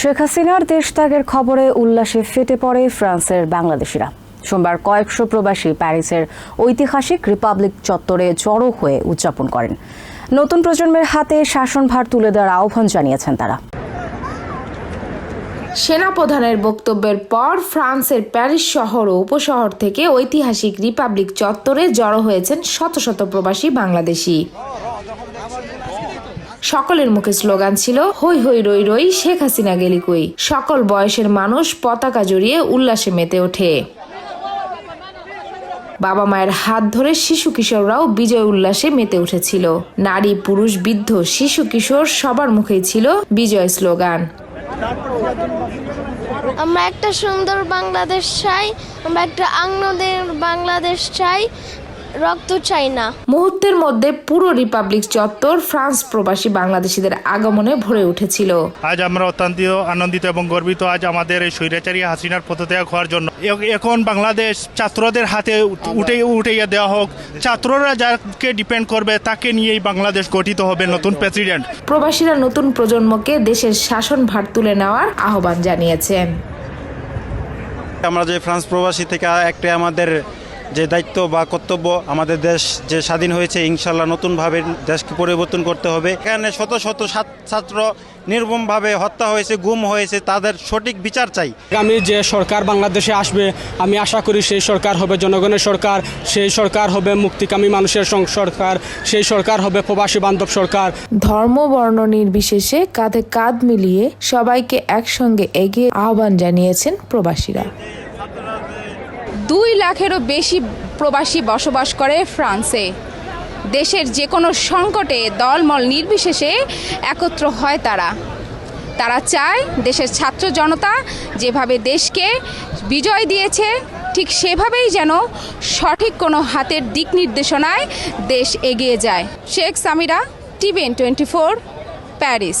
শেখ হাসিনার দেশত্যাগের খবরে উল্লাসে ফেটে পড়ে ফ্রান্সের বাংলাদেশিরা। সোমবার কয়েকশো প্রবাসী প্যারিসের ঐতিহাসিক রিপাবলিক চত্বরে জড়ো হয়ে উদযাপন করেন। নতুন প্রজন্মের হাতে শাসনভার তুলে দেওয়ার আহ্বান জানিয়েছেন তারা। সেনাপ্রধানের বক্তব্যের পর ফ্রান্সের প্যারিস শহর ও উপশহর থেকে ঐতিহাসিক রিপাবলিক চত্বরে জড়ো হয়েছেন শত শত প্রবাসী বাংলাদেশি। সকলের মুখে স্লোগান ছিল, হই হই, রই রই, শেখ হাসিনা গেলি কই? সকল বয়সের মানুষ পতাকা জড়িয়ে উল্লাসে মেতে ওঠে। বাবা মায়ের হাত ধরে শিশু কিশোররাও বিজয় উল্লাসে মেতে উঠেছিল। নারী, পুরুষ, বৃদ্ধ, শিশু, কিশোর সবার মুখেই ছিল বিজয় স্লোগান। আমরা একটা সুন্দর বাংলাদেশ চাই, আমরা একটা আগ্নদের বাংলাদেশ চাই রক্ত চাই না মুহূর্তের মধ্যে পুরো রিপাবলিক চত্বর ফ্রান্স প্রবাসী বাংলাদেশিদের আগমনে ভরে উঠেছিল। আজ আমরা অত্যন্ত আনন্দিত এবং গর্বিত আজ আমাদের এই স্বৈরাচারী হাসিনার পদত্যাগ হওয়ার জন্য। এখন বাংলাদেশ ছাত্রদের হাতে উঠ- উঠে উঠাইয়া দেওয়া হোক ছাত্ররা যাকে ডিপেন্ড করবে তাকে নিয়েই বাংলাদেশ গঠিত হবে নতুন প্রেসিডেন্ট প্রবাসীরা নতুন প্রজন্মকে দেশের শাসন ভার তুলে নেওয়ার আহ্বান জানিয়েছেন। আমরা যে ফ্রান্স প্রবাসী থেকে একটা আমাদের যে দায়িত্ব বা কর্তব্য আমাদের দেশ যে স্বাধীন হয়েছে ইনশাল্লাহ নতুনভাবে দেশকে পরিবর্তন করতে হবে। এখানে শত শত ছাত্র নির্মমভাবে হত্যা হয়েছে গুম হয়েছে তাদের সঠিক বিচার চাই। আগামী যে সরকার বাংলাদেশে আসবে আমি আশা করি সেই সরকার হবে জনগণের সরকার সেই সরকার হবে মুক্তিকামী মানুষের সং- সরকার সেই সরকার হবে প্রবাসী বান্ধব সরকার। ধর্ম বর্ণ নির্বিশেষে কাঁধে কাঁধ মিলিয়ে সবাইকে একসঙ্গে এগিয়ে আহ্বান জানিয়েছেন প্রবাসীরা। দুই লাখেরও বেশি প্রবাসী বসবাস করে ফ্রান্সে। দেশের যে কোনো সংকটে দলমল নির্বিশেষে একত্র হয় তারা। তারা চায় দেশের ছাত্র জনতা যেভাবে দেশকে বিজয় দিয়েছে, ঠিক সেভাবেই যেন সঠিক কোনো হাতের দিক নির্দেশনায় দেশ এগিয়ে যায়। Sheikh Samira, TVN twenty four, Paris.